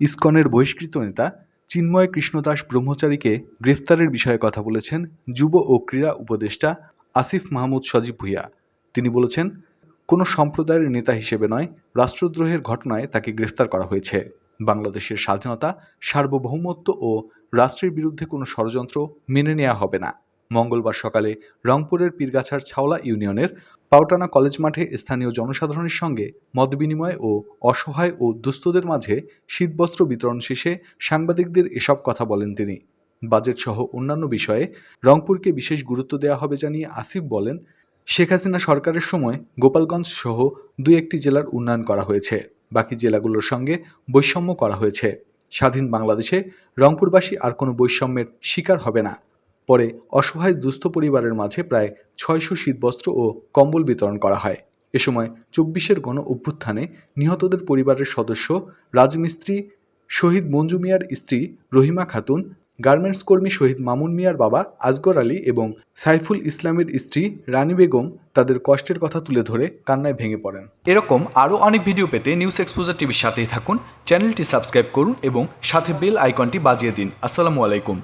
ইসকনের বহিষ্কৃত নেতা চিন্ময় কৃষ্ণদাস ব্রহ্মচারীকে গ্রেফতারের বিষয়ে কথা বলেছেন যুব ও ক্রীড়া উপদেষ্টা আসিফ মাহমুদ সজীব ভুইয়া। তিনি বলেছেন, কোনো সম্প্রদায়ের নেতা হিসেবে নয়, রাষ্ট্রদ্রোহের ঘটনায় তাকে গ্রেফতার করা হয়েছে। বাংলাদেশের স্বাধীনতা, সার্বভৌমত্ব ও রাষ্ট্রের বিরুদ্ধে কোনো ষড়যন্ত্র মেনে নেওয়া হবে না। মঙ্গলবার সকালে রংপুরের পীরগাছার ছাওলা ইউনিয়নের পাওটানা কলেজ মাঠে স্থানীয় জনসাধারণের সঙ্গে মতবিনিময় ও অসহায় ও দুস্থদের মাঝে শীতবস্ত্র বিতরণ শেষে সাংবাদিকদের এসব কথা বলেন তিনি। বাজেট সহ অন্যান্য বিষয়ে রংপুরকে বিশেষ গুরুত্ব দেওয়া হবে জানিয়ে আসিফ বলেন, শেখ হাসিনা সরকারের সময় গোপালগঞ্জ সহ দুই একটি জেলার উন্নয়ন করা হয়েছে। বাকি জেলাগুলোর সঙ্গে বৈষম্য করা হয়েছে। স্বাধীন বাংলাদেশে রংপুরবাসী আর কোনো বৈষম্যের শিকার হবে না। পরে অসহায় দুস্থ পরিবারের মাঝে প্রায় ছয়শো শীতবস্ত্র ও কম্বল বিতরণ করা হয়। এ সময় চব্বিশের গণ অভ্যুত্থানে নিহতদের পরিবারের সদস্য, রাজমিস্ত্রি শহীদ মঞ্জু মিয়ার স্ত্রী রহিমা খাতুন, গার্মেন্টস কর্মী শহীদ মামুন মিয়ার বাবা আজগর আলী এবং সাইফুল ইসলামের স্ত্রী রানী বেগম তাদের কষ্টের কথা তুলে ধরে কান্নায় ভেঙে পড়েন। এরকম আরও অনেক ভিডিও পেতে নিউজ এক্সপোজার টিভির সাথেই থাকুন, চ্যানেলটি সাবস্ক্রাইব করুন এবং সাথে বেল আইকনটি বাজিয়ে দিন। আসসালামু আলাইকুম।